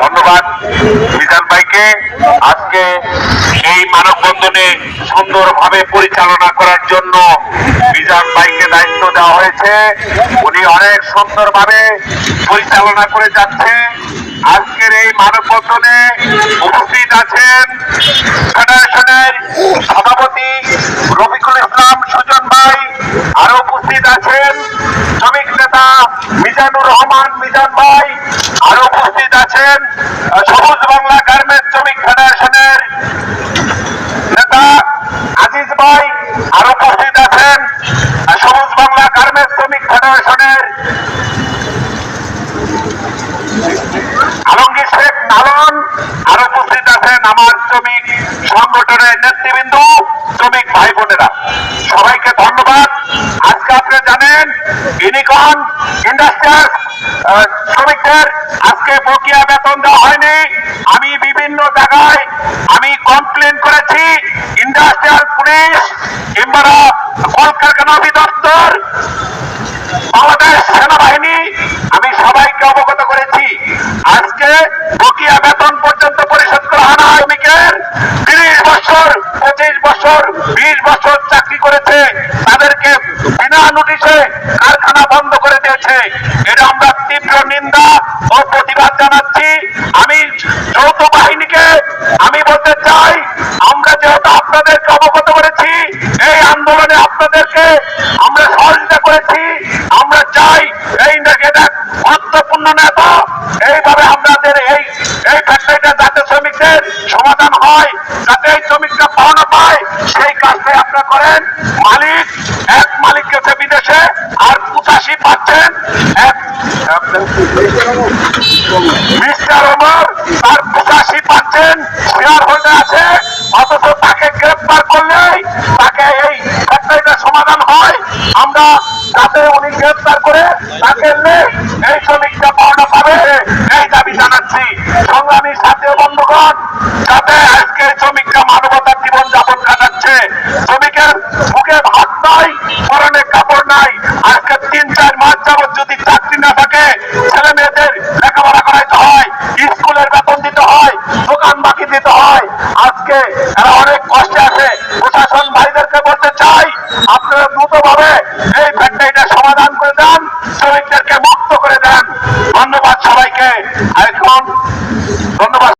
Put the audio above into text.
ধন্যবাদ। মিজান ভাইকে। আজকে এই মানববন্ধনে সুন্দরভাবে পরিচালনা করার জন্য মিজান ভাইকে দায়িত্ব দেওয়া হয়েছে। উনি অনেক সুন্দরভাবে পরিচালনা করে যাচ্ছে আজকের এই মানববন্ধনে উপস্থিত আছেন ফেডারেশনের সভাপতি রফিকুল ইসলাম সুজন ভাই। আরও উপস্থিত আছেন মিজানুর রহমান, মিজান ভাই আরও উপস্থিত আছেন। সবুজ বাংলা গার্মেন্টস শ্রমিক ফেডারেশনের নেতা আজিজ ভাই আরও উপস্থিত আছেন। সবুজ বাংলা গার্মেন্টস শ্রমিক ফেডারেশনের আলমগীর শেখ নারায়ণ আর উপস্থিত আছেন আমার শ্রমিক সংগঠনের নেতৃবৃন্দ, শ্রমিক ভাই বোনেরা। সবাইকে ধন্যবাদ। ইউনিকন ইন্ডাস্ট্রিয়াল শ্রমিকদের আজকে বকিয়া বেতন দেওয়া হয়নি। আমি বিভিন্ন জায়গায় আমি কমপ্লেন করেছি। ইন্ডাস্ট্রিয়াল পুলিশ কিংবা কলকারখানা অধিদপ্তর, বাংলাদেশ সেনাবাহিনী, আমি সবাইকে অবগত করেছি। আজকে বকিয়া বেতন পর্যন্ত পরিশোধ করা হয় না শ্রমিকের তিরিশ বছর, পঁচিশ বছর, বিশ বছর ও প্রতিবাদ জানাচ্ছি। আমি যৌথ বাহিনীকে, আমি বলতে চাই, আমরা যেহেতু আপনাদেরকে অবগত করেছি, এই আন্দোলনে আপনাদেরকে আমরা সহযোগিতা করেছি, আমরা চাই এই এটা গুরুত্বপূর্ণ নেতা, এইভাবে আমাদের এই এই ফ্যাক্টরিটা যাতে শ্রমিকদের সমাধান হয়, যাতে এই শ্রমিকরা পাওনা পায়, সেই কাজটাই আপনারা করেন। মালিক এক মালিক গেছে বিদেশে আর পঁচাশি পাচ্ছেন এক মিস্টার ওমর, তার প্রকাশই পাচ্ছেন শেয়ার হয়ে আছে, অথচ তাকে গ্রেপ্তার করলেই তাকে এই ফ্যাক্টরিটা সমাধান হয়। আমরা তাতে উনি গ্রেপ্তার করে তাকে এই শ্রমিকটা আজকে